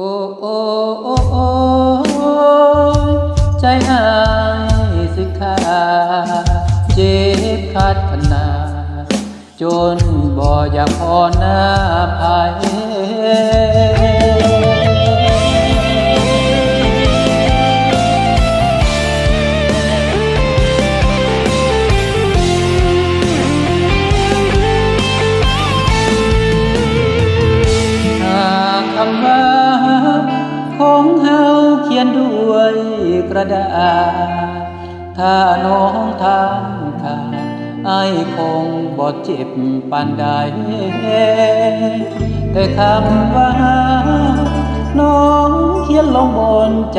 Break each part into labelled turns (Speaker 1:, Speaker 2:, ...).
Speaker 1: โอ้โอ้โอ้โอ้ใจหายสิขาเจ็บขาดขนาจนบ่อยากพอหน้าภาย ระดา ถ้าน้องทางขาดไอ้คงบ่เจ็บปานใดแต่คำว่า น้องเขียนลงบนใจ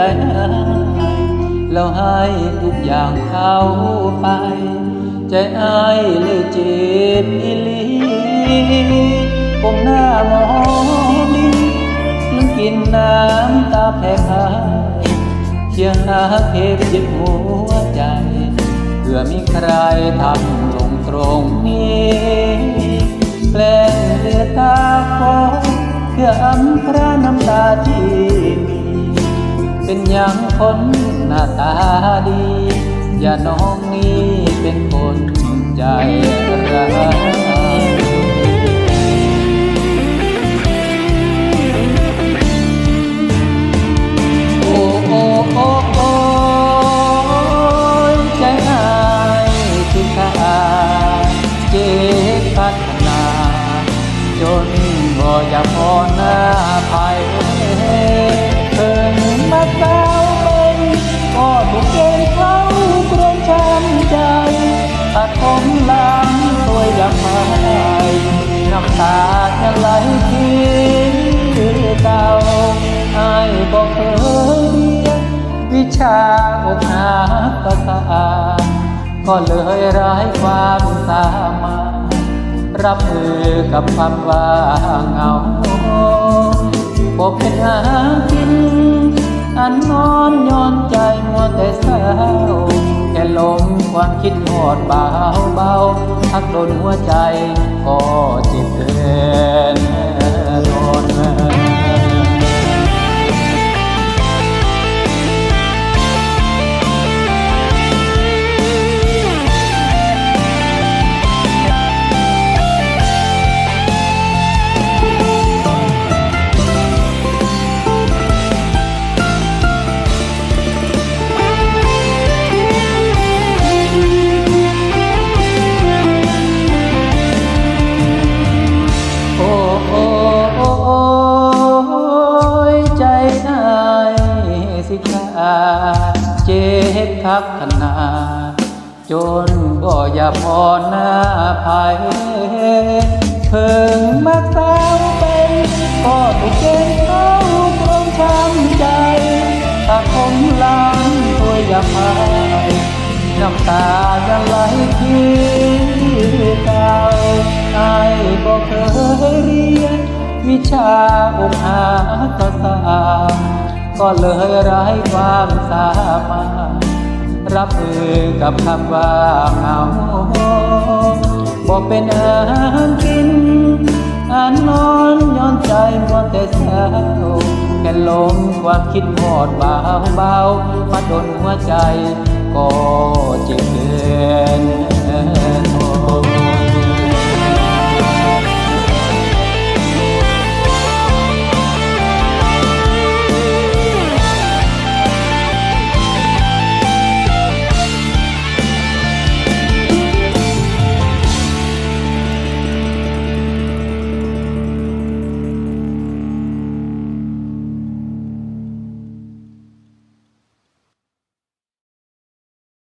Speaker 1: แล้วให้ทุกอย่างเข้าไป ใจอ้ายเลยเจ็บอีลีก้มหน้ามองดีลืมกินน้ำตาแพ้หาย เพียงหาเก็บเจ็บหัวใจเพื่อมีใครทำลงตรงนี้แกล้งเลือตาคอเพื่ออำพระน้ำตาที่มี เป็นอย่างคนหน้าตาดี อย่าน้องนี้เป็นคนใจร้าย มล้างตัวย่างไม้น้ำตาจะไหลทิ้งเก่าไอ้บอกเคยเรียนวิชาอกหักภาษาก็เลยร้ายความสามารถรับมือกับความว่างเหงาพบเป็นอากินอันนอนย้อนใจมัวแต่เศร้า ลมความคิดหอดเบาเบาทักโดนหัวใจก็เจ็ เจ็บคักขนา จนก็อย่าพอหน้าภัยเพิ่งมาสาวเป็นก็ถูกเกณฑ์เขาตรงช้ำใจตาคงล้างตัวอย่าพายน้ำตาจะไหลที่เก่าไอ้บอกเคยเรียน วิชาอกหากษา ก็เลยไร้ความสามารถรับมือกับคำว่าเหงาบอกเป็นอาหารกินอันนอนย้อนใจมัวแต่เศร้าแค่ลมความคิดหอดเบาเบามาดนหัวใจ ก็เจ็บเกินทน